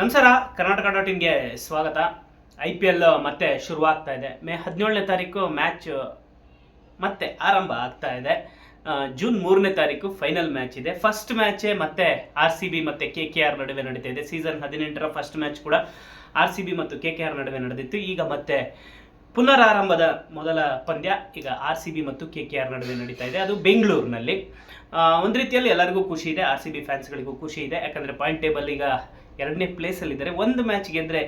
ನಮಸ್ಕಾರ ಕರ್ನಾಟಕ ಡಾಟ್ ಇನ್ಗೆ ಸ್ವಾಗತ. I P L ಮತ್ತೆ ಶುರುವಾಗ್ತಾ ಇದೆ. ಮೇ ಹದಿನೇಳನೇ ತಾರೀಕು ಮ್ಯಾಚ್ ಮತ್ತೆ ಆರಂಭ ಆಗ್ತಾ ಇದೆ. ಜೂನ್ ಮೂರನೇ ತಾರೀಕು ಫೈನಲ್ ಮ್ಯಾಚ್ ಇದೆ. ಫಸ್ಟ್ ಮ್ಯಾಚೇ ಮತ್ತೆ ಆರ್ ಸಿ ಬಿ ಮತ್ತೆ ಕೆ ಕೆ ಆರ್ ನಡುವೆ ನಡೀತಾ ಇದೆ. ಸೀಸನ್ ಹದಿನೆಂಟರ ಫಸ್ಟ್ ಮ್ಯಾಚ್ ಕೂಡ ಆರ್ ಸಿ ಬಿ ಮತ್ತು ಕೆ ಕೆ ಆರ್ ನಡುವೆ ನಡೆದಿತ್ತು. ಈಗ ಮತ್ತೆ ಪುನರಾರಂಭದ ಮೊದಲ ಪಂದ್ಯ ಈಗ ಆರ್ ಸಿ ಬಿ ಮತ್ತು ಕೆ ಕೆ ಆರ್ ನಡುವೆ ನಡೀತಾ ಇದೆ. ಅದು ಬೆಂಗಳೂರಿನಲ್ಲಿ. ಒಂದು ರೀತಿಯಲ್ಲಿ ಎಲ್ಲರಿಗೂ ಖುಷಿ ಇದೆ. ಆರ್ ಸಿ ಬಿ ಫ್ಯಾನ್ಸ್ಗಳಿಗೂ ಖುಷಿ ಇದೆ. ಯಾಕಂದರೆ ಪಾಯಿಂಟ್ ಟೇಬಲ್ ಈಗ ಎರಡನೇ ಪ್ಲೇಸಲ್ಲಿದ್ದಾರೆ. ಒಂದು ಮ್ಯಾಚ್ ಗೆದ್ರೆ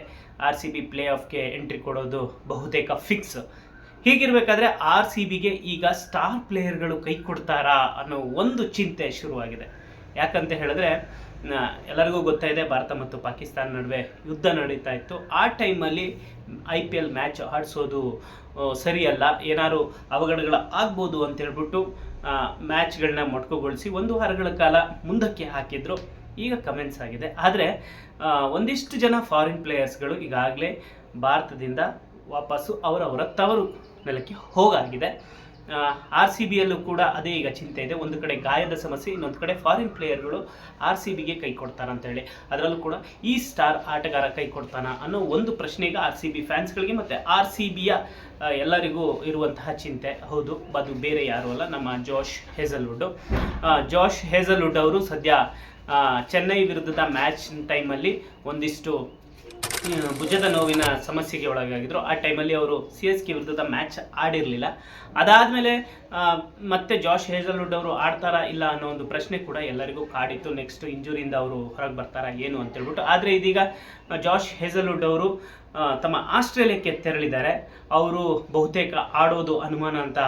ಆರ್ ಸಿ ಬಿ ಪ್ಲೇ ಆಫ್ಗೆ ಎಂಟ್ರಿ ಕೊಡೋದು ಬಹುತೇಕ ಫಿಕ್ಸ್ ಹೀಗಿರಬೇಕಾದ್ರೆ ಆರ್ ಸಿ ಬಿಗೆ ಈಗ ಸ್ಟಾರ್ ಪ್ಲೇಯರ್ಗಳು ಕೈ ಕೊಡ್ತಾರಾ ಅನ್ನೋ ಒಂದು ಚಿಂತೆ ಶುರುವಾಗಿದೆ. ಯಾಕಂತ ಹೇಳಿದ್ರೆ ಎಲ್ಲರಿಗೂ ಗೊತ್ತಾಯಿದೆ ಭಾರತ ಮತ್ತು ಪಾಕಿಸ್ತಾನ ನಡುವೆ ಯುದ್ಧ ನಡೀತಾ ಇತ್ತು. ಆ ಟೈಮಲ್ಲಿ ಐ ಪಿ ಎಲ್ ಮ್ಯಾಚ್ ಆಡಿಸೋದು ಸರಿಯಲ್ಲ. ಏನಾದ್ರು ಅವಘಡಗಳ ಆಗ್ಬೋದು ಅಂತ ಹೇಳ್ಬಿಟ್ಟು ಮ್ಯಾಚ್ಗಳನ್ನ ಮೊಟಕುಗೊಳಿಸಿ ಒಂದು ವಾರಗಳ ಕಾಲ ಮುಂದಕ್ಕೆ ಹಾಕಿದ್ರು. ಈಗ ಕಮೆಂಟ್ಸ್ ಆಗಿದೆ. ಆದರೆ ಒಂದಿಷ್ಟು ಜನ ಫಾರಿನ್ ಪ್ಲೇಯರ್ಸ್ಗಳು ಈಗಾಗಲೇ ಭಾರತದಿಂದ ವಾಪಸ್ಸು ಅವರವರ ತವರು ನೆಲಕ್ಕೆ ಹೋಗಾಗಿದೆ. ಆರ್ ಸಿ ಬಿಯಲ್ಲೂ ಕೂಡ ಅದೇ ಈಗ ಚಿಂತೆ ಇದೆ. ಒಂದು ಕಡೆ ಗಾಯದ ಸಮಸ್ಯೆ, ಇನ್ನೊಂದು ಕಡೆ ಫಾರಿನ್ ಪ್ಲೇಯರ್ಗಳು ಆರ್ ಸಿ ಬಿಗೆ ಕೈ ಕೊಡ್ತಾರ ಅಂತೇಳಿ ಅದರಲ್ಲೂ ಕೂಡ ಈ ಸ್ಟಾರ್ ಆಟಗಾರ ಕೈ ಕೊಡ್ತಾನ ಅನ್ನೋ ಒಂದು ಪ್ರಶ್ನೆ ಈಗ ಆರ್ ಸಿ ಬಿ ಫ್ಯಾನ್ಸ್ಗಳಿಗೆ ಮತ್ತು ಆರ್ ಸಿ ಬಿಯ ಎಲ್ಲರಿಗೂ ಇರುವಂತಹ ಚಿಂತೆ. ಹೌದು, ಅದು ಬೇರೆ ಯಾರು ಅಲ್ಲ, ನಮ್ಮ ಜೋಶ್ ಹೇಸಲ್ವುಡ್ ಜೋಶ್ ಹೇಸಲ್ವುಡ್ ಅವರು ಸದ್ಯ ಚೆನ್ನೈ ವಿರುದ್ಧದ ಮ್ಯಾಚ್ ಟೈಮಲ್ಲಿ ಒಂದಿಷ್ಟು ಭುಜದ ನೋವಿನ ಸಮಸ್ಯೆಗೆ ಒಳಗಾಗಿದ್ರು. ಆ ಟೈಮಲ್ಲಿ ಅವರು ಸಿ ಎಸ್ ಕೆ ವಿರುದ್ಧದ ಮ್ಯಾಚ್ ಆಡಿರಲಿಲ್ಲ. ಅದಾದಮೇಲೆ ಮತ್ತೆ ಜಾಶ್ ಹೇಜಲ್ವುಡ್ ಅವರು ಆಡ್ತಾರಾ ಇಲ್ಲ ಅನ್ನೋ ಒಂದು ಪ್ರಶ್ನೆ ಕೂಡ ಎಲ್ಲರಿಗೂ ಕಾಡಿತ್ತು. ನೆಕ್ಸ್ಟ್ ಇಂಜುರಿಯಿಂದ ಅವರು ಹೊರಗೆ ಬರ್ತಾರಾ ಏನು ಅಂತ ಹೇಳ್ಬಿಟ್ಟು. ಆದರೆ ಇದೀಗ ಜಾಶ್ ಹೇಜಲ್ವುಡ್ ಅವರು ತಮ್ಮ ಆಸ್ಟ್ರೇಲಿಯಾಕ್ಕೆ ತೆರಳಿದ್ದಾರೆ. ಅವರು ಬಹುತೇಕ ಆಡೋದು ಅನುಮಾನ ಅಂತ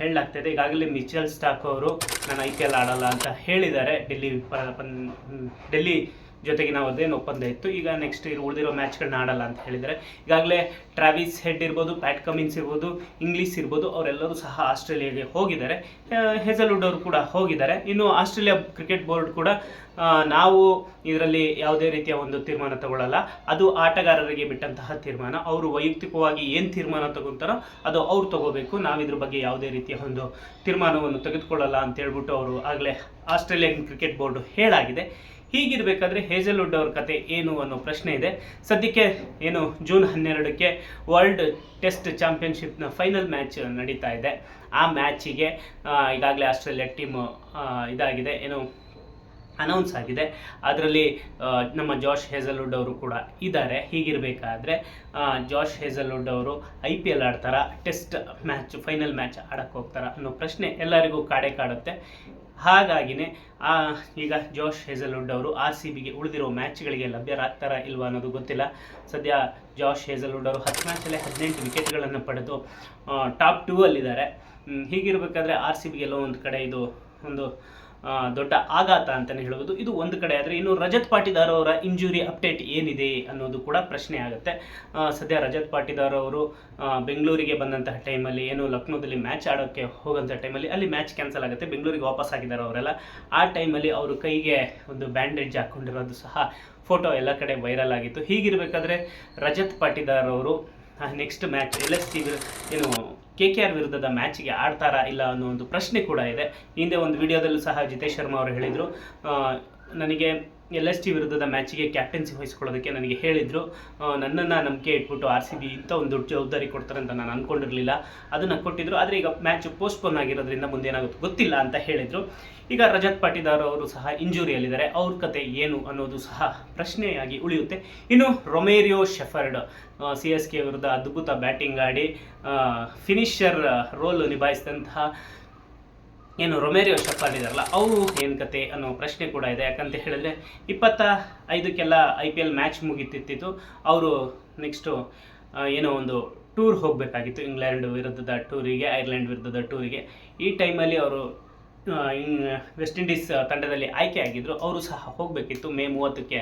ಹೇಳಲಾಗ್ತಿದೆ. ಈಗಾಗಲೇ ಮಿಚೆಲ್ ಸ್ಟಾಕ್ ಅವರು ನಾನು ಐ ಪಿ ಎಲ್ ಆಡಲ್ಲ ಅಂತ ಹೇಳಿದ್ದಾರೆ. ಡೆಲ್ಲಿ ಡೆಲ್ಲಿ ಜೊತೆಗೆ ನಾವು ಅದೇನು ಒಪ್ಪಂದ ಇತ್ತು. ಈಗ ನೆಕ್ಸ್ಟ್ ಇರು ಉಳಿದಿರೋ ಮ್ಯಾಚ್ಗಳನ್ನ ಆಡಲ್ಲ ಅಂತ ಹೇಳಿದರೆ ಈಗಾಗಲೇ ಟ್ರಾವಿಸ್ ಹೆಡ್ ಇರ್ಬೋದು ಪ್ಯಾಟ್ ಕಮಿನ್ಸ್ ಇರ್ಬೋದು ಇಂಗ್ಲೀಷ್ ಇರ್ಬೋದು, ಅವರೆಲ್ಲರೂ ಸಹ ಆಸ್ಟ್ರೇಲಿಯಾಗೆ ಹೋಗಿದ್ದಾರೆ. ಹೆಸಲ್ವುಡ್ ಅವರು ಕೂಡ ಹೋಗಿದ್ದಾರೆ. ಇನ್ನು ಆಸ್ಟ್ರೇಲಿಯಾ ಕ್ರಿಕೆಟ್ ಬೋರ್ಡ್ ಕೂಡ ನಾವು ಇದರಲ್ಲಿ ಯಾವುದೇ ರೀತಿಯ ಒಂದು ತೀರ್ಮಾನ ತಗೊಳ್ಳಲ್ಲ. ಅದು ಆಟಗಾರರಿಗೆ ಬಿಟ್ಟಂತಹ ತೀರ್ಮಾನ. ಅವರು ವೈಯಕ್ತಿಕವಾಗಿ ಏನು ತೀರ್ಮಾನ ತಗೊಂತಾರೋ ಅದು ಅವ್ರು ತಗೋಬೇಕು. ನಾವು ಇದ್ರ ಬಗ್ಗೆ ಯಾವುದೇ ರೀತಿಯ ಒಂದು ತೀರ್ಮಾನವನ್ನು ತೆಗೆದುಕೊಳ್ಳಲ್ಲ ಅಂತ ಹೇಳ್ಬಿಟ್ಟು ಅವರು ಆಗಲೇ ಆಸ್ಟ್ರೇಲಿಯನ್ ಕ್ರಿಕೆಟ್ ಬೋರ್ಡ್ ಹೇಳಾಗಿದೆ. ಹೀಗಿರಬೇಕಾದ್ರೆ ಹೇಜಲ್ವುಡ್ ಅವ್ರ ಕತೆ ಏನು ಅನ್ನೋ ಪ್ರಶ್ನೆ ಇದೆ. ಸದ್ಯಕ್ಕೆ ಏನು, ಜೂನ್ ಹನ್ನೆರಡಕ್ಕೆ ವರ್ಲ್ಡ್ ಟೆಸ್ಟ್ ಚಾಂಪಿಯನ್ಶಿಪ್ನ ಫೈನಲ್ ಮ್ಯಾಚ್ ನಡೀತಾ ಇದೆ. ಆ ಮ್ಯಾಚಿಗೆ ಈಗಾಗಲೇ ಆಸ್ಟ್ರೇಲಿಯಾ ಟೀಮ್ ಇದಾಗಿದೆ, ಏನು ಅನೌನ್ಸ್ ಆಗಿದೆ. ಅದರಲ್ಲಿ ನಮ್ಮ ಜಾಶ್ ಹೇಸಲ್ವುಡ್ ಅವರು ಕೂಡ ಇದ್ದಾರೆ. ಹೀಗಿರಬೇಕಾದ್ರೆ ಜಾಶ್ ಹೇಸಲ್ವುಡ್ ಅವರು ಐ ಪಿ ಎಲ್ ಆಡ್ತಾರ, ಟೆಸ್ಟ್ ಮ್ಯಾಚ್, ಫೈನಲ್ ಮ್ಯಾಚ್ ಆಡೋಕ್ಕೆ ಹೋಗ್ತಾರ ಅನ್ನೋ ಪ್ರಶ್ನೆ ಎಲ್ಲರಿಗೂ ಕಾಡೆ ಕಾಡುತ್ತೆ. ಹಾಗಾಗಿನೇ ಈಗ ಜೋಶ್ ಹೇಸಲ್ವುಡ್ ಅವರು ಆರ್ ಸಿ ಬಿಗೆ ಉಳಿದಿರೋ ಮ್ಯಾಚ್ಗಳಿಗೆ ಲಭ್ಯರಾಗ್ತಾರಾ ಇಲ್ವಾ ಅನ್ನೋದು ಗೊತ್ತಿಲ್ಲ. ಸದ್ಯ ಜಾಶ್ ಹೇಸಲ್ವುಡ್ ಅವರು ಹತ್ತು ಮ್ಯಾಚಲ್ಲೇ ಹದಿನೆಂಟು ವಿಕೆಟ್ಗಳನ್ನು ಪಡೆದು ಟಾಪ್ ಟೂ ಅಲ್ಲಿದ್ದಾರೆ. ಹೀಗಿರಬೇಕಾದ್ರೆ ಆರ್ ಸಿ ಬಿಗೆಲ್ಲೋ ಒಂದು ಕಡೆ ಇದು, ಒಂದು ದೊಡ್ಡ ಆಘಾತ ಅಂತಲೇ ಹೇಳ್ಬೋದು. ಇದು ಒಂದು ಕಡೆ ಆದರೆ ಇನ್ನು ರಜತ್ ಪಾಟಿದಾರ್ ಅವರ ಇಂಜುರಿ ಅಪ್ಡೇಟ್ ಏನಿದೆ ಅನ್ನೋದು ಕೂಡ ಪ್ರಶ್ನೆ ಆಗುತ್ತೆ. ಸದ್ಯ ರಜತ್ ಪಾಟಿದಾರ್ ಅವರು ಬೆಂಗಳೂರಿಗೆ ಬಂದಂತಹ ಟೈಮಲ್ಲಿ ಏನು ಲಕ್ನೋದಲ್ಲಿ ಮ್ಯಾಚ್ ಆಡೋಕ್ಕೆ ಹೋಗೋಂಥ ಟೈಮಲ್ಲಿ ಅಲ್ಲಿ ಮ್ಯಾಚ್ ಕ್ಯಾನ್ಸಲ್ ಆಗುತ್ತೆ. ಬೆಂಗಳೂರಿಗೆ ವಾಪಸ್ ಆಗಿದ್ದಾರೆ ಅವರೆಲ್ಲ. ಆ ಟೈಮಲ್ಲಿ ಅವರು ಕೈಗೆ ಒಂದು ಬ್ಯಾಂಡೇಜ್ ಹಾಕ್ಕೊಂಡಿರೋದು ಸಹ ಫೋಟೋ ಎಲ್ಲ ಕಡೆ ವೈರಲ್ ಆಗಿತ್ತು. ಹೀಗಿರಬೇಕಾದ್ರೆ ರಜತ್ ಪಾಟಿದಾರ್ ಅವರು ನೆಕ್ಸ್ಟ್ ಮ್ಯಾಚ್ ಎಲ್ ಎಸ್ ಏನು ಕೆ ಕೆ ಆರ್ ವಿರುದ್ಧದ ಮ್ಯಾಚ್ಗೆ ಆಡ್ತಾರಾ ಇಲ್ಲ ಅನ್ನೋ ಒಂದು ಪ್ರಶ್ನೆ ಕೂಡ ಇದೆ. ಹಿಂದೆ ಒಂದು ವಿಡಿಯೋದಲ್ಲೂ ಸಹ ಜಿತೇಶ್ ಶರ್ಮಾ ಅವರು ಹೇಳಿದರು. ನನಗೆ ಎಲ್ ಎಸ್ ಟಿ ವಿರುದ್ಧದ ಮ್ಯಾಚಿಗೆ ಕ್ಯಾಪ್ಟನ್ಸಿ ವಹಿಸ್ಕೊಳ್ಳೋದಕ್ಕೆ ನನಗೆ ಹೇಳಿದರು. ನನ್ನನ್ನು ನಂಬಿಕೆ ಇಟ್ಬಿಟ್ಟು ಆರ್ ಸಿ ಬಿ ಇಂಥ ಒಂದು ದೊಡ್ಡ ಜವಾಬ್ದಾರಿ ಕೊಡ್ತಾರೆ ಅಂತ ನಾನು ಅಂದ್ಕೊಂಡಿರಲಿಲ್ಲ ಅದನ್ನು ಕೊಟ್ಟಿದ್ರು. ಆದರೆ ಈಗ ಮ್ಯಾಚ್ ಪೋಸ್ಟ್ಪೋನ್ ಆಗಿರೋದ್ರಿಂದ ಮುಂದೆ ಏನಾಗುತ್ತೆ ಗೊತ್ತಿಲ್ಲ ಅಂತ ಹೇಳಿದರು. ಈಗ ರಜತ್ ಪಾಟಿದಾರ್ ಅವರು ಸಹ ಇಂಜುರಿಯಲ್ಲಿದ್ದಾರೆ. ಅವ್ರ ಕತೆ ಏನು ಅನ್ನೋದು ಸಹ ಪ್ರಶ್ನೆಯಾಗಿ ಉಳಿಯುತ್ತೆ. ಇನ್ನು Romario Shepherd C S K ವಿರುದ್ಧ ಅದ್ಭುತ ಬ್ಯಾಟಿಂಗ್ ಆಡಿ ಫಿನಿಷರ್ ರೋಲ್ ನಿಭಾಯಿಸಿದಂತಹ ಏನು ರೊಮೇರಿಯೋ ಶಫರ್ಡ್ ಇದಾರಲ್ಲ ಅವರು ಏನು ಕತೆ ಅನ್ನೋ ಪ್ರಶ್ನೆ ಕೂಡ ಇದೆ. ಯಾಕಂತ ಹೇಳಿದ್ರೆ, ಇಪ್ಪತ್ತ ಐದಕ್ಕೆಲ್ಲ ಐ ಪಿ ಎಲ್ ಮ್ಯಾಚ್ ಮುಗಿತಿತ್ತು ಅವರು ನೆಕ್ಸ್ಟು ಏನೋ ಒಂದು ಟೂರ್ ಹೋಗಬೇಕಾಗಿತ್ತು, ಇಂಗ್ಲೆಂಡ್ ವಿರುದ್ಧದ ಟೂರಿಗೆ ಐರ್ಲೆಂಡ್ ವಿರುದ್ಧದ ಟೂರಿಗೆ ಈ ಟೈಮಲ್ಲಿ ಅವರು ವೆಸ್ಟ್ ಇಂಡೀಸ್ ತಂಡದಲ್ಲಿ ಆಯ್ಕೆ ಆಗಿದ್ದರು ಅವರು ಸಹ ಹೋಗಬೇಕಿತ್ತು. ಮೇ ಮೂವತ್ತಕ್ಕೆ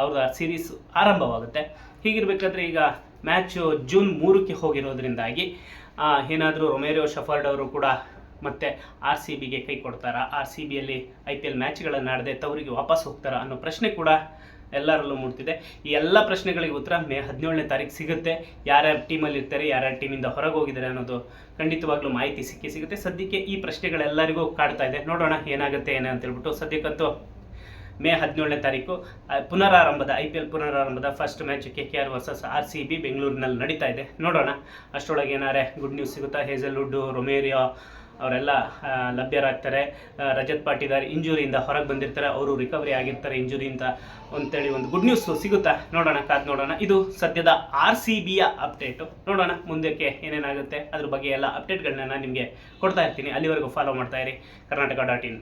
ಅವರ ಸೀರೀಸ್ ಆರಂಭವಾಗುತ್ತೆ. ಹೀಗಿರಬೇಕಾದ್ರೆ ಈಗ ಮ್ಯಾಚು ಜೂನ್ ಮೂರಕ್ಕೆ ಹೋಗಿರೋದ್ರಿಂದಾಗಿ ಏನಾದರೂ ರೊಮೇರಿಯೋ ಶಫರ್ಡ್ ಅವರು ಕೂಡ ಮತ್ತೆ ಆರ್ ಸಿ ಬಿಗೆ ಕೈ ಕೊಡ್ತಾರಾ? ಆರ್ ಸಿ ಬಿಯಲ್ಲಿ ಐ ಪಿ ಎಲ್ ಮ್ಯಾಚ್ಗಳನ್ನು ಆಡದೆ ತವರಿಗೆ ವಾಪಸ್ ಹೋಗ್ತಾರಾ ಅನ್ನೋ ಪ್ರಶ್ನೆ ಕೂಡ ಎಲ್ಲರಲ್ಲೂ ಮೂಡ್ತಿದೆ. ಈ ಎಲ್ಲ ಪ್ರಶ್ನೆಗಳಿಗೆ ಉತ್ತರ ಮೇ ಹದಿನೇಳನೇ ತಾರೀಕು ಸಿಗುತ್ತೆ. ಯಾರ್ಯಾರ ಟೀಮಲ್ಲಿ ಇರ್ತಾರೆ, ಯಾರ್ಯಾರ ಟೀಮಿಂದ ಹೊರಗೆ ಹೋಗಿದ್ದಾರೆ ಅನ್ನೋದು ಖಂಡಿತವಾಗ್ಲೂ ಮಾಹಿತಿ ಸಿಕ್ಕಿ ಸಿಗುತ್ತೆ. ಸದ್ಯಕ್ಕೆ ಈ ಪ್ರಶ್ನೆಗಳೆಲ್ಲರಿಗೂ ಕಾಡ್ತಾ ಇದೆ. ನೋಡೋಣ ಏನಾಗುತ್ತೆ, ಏನೇ ಅಂತ ಹೇಳ್ಬಿಟ್ಟು ಸದ್ಯಕ್ಕಂತೂ ಮೇ ಹದಿನೇಳನೇ ತಾರೀಕು ಪುನರಾರಂಭದ, I P L ಪುನರಾರಂಭದ first match K K R versus R C B ಬೆಂಗಳೂರಿನಲ್ಲಿ ನಡೀತಾ ಇದೆ. ನೋಡೋಣ ಅಷ್ಟರೊಳಗೆ ಏನಾರೆ ಗುಡ್ ನ್ಯೂಸ್ ಸಿಗುತ್ತಾ? ಹೇಸಲ್ವುಡ್ಡು ರೊಮೇರಿಯೋ ಅವರೆಲ್ಲ ಲಭ್ಯರಾಗ್ತಾರೆ. ರಜತ್ ಪಾಟಿದಾರ್ ಇಂಜುರಿಯಿಂದ ಹೊರಗೆ ಬಂದಿರ್ತಾರೆ. ಅವರು ರಿಕವರಿ ಆಗಿರ್ತಾರೆ ಇಂಜುರಿಯಿಂದ ಅಂತೇಳಿ ಒಂದು ಗುಡ್ ನ್ಯೂಸ್ ಸಿಗುತ್ತಾ? ನೋಡೋಣ, ಕಾದ್ ನೋಡೋಣ. ಇದು ಸದ್ಯದ ಆರ್ ಸಿ ಬಿಯ ಅಪ್ಡೇಟು ನೋಡೋಣ, ಮುಂದಕ್ಕೆ ಏನೇನಾಗುತ್ತೆ? ಅದ್ರ ಬಗ್ಗೆ ಎಲ್ಲ ಅಪ್ಡೇಟ್ಗಳನ್ನ ನಾನು ನಿಮಗೆ ಕೊಡ್ತಾ ಇರ್ತೀನಿ. ಅಲ್ಲಿವರೆಗೂ ಫಾಲೋ ಮಾಡ್ತಾ ಇರಿ. Karnataka dot in.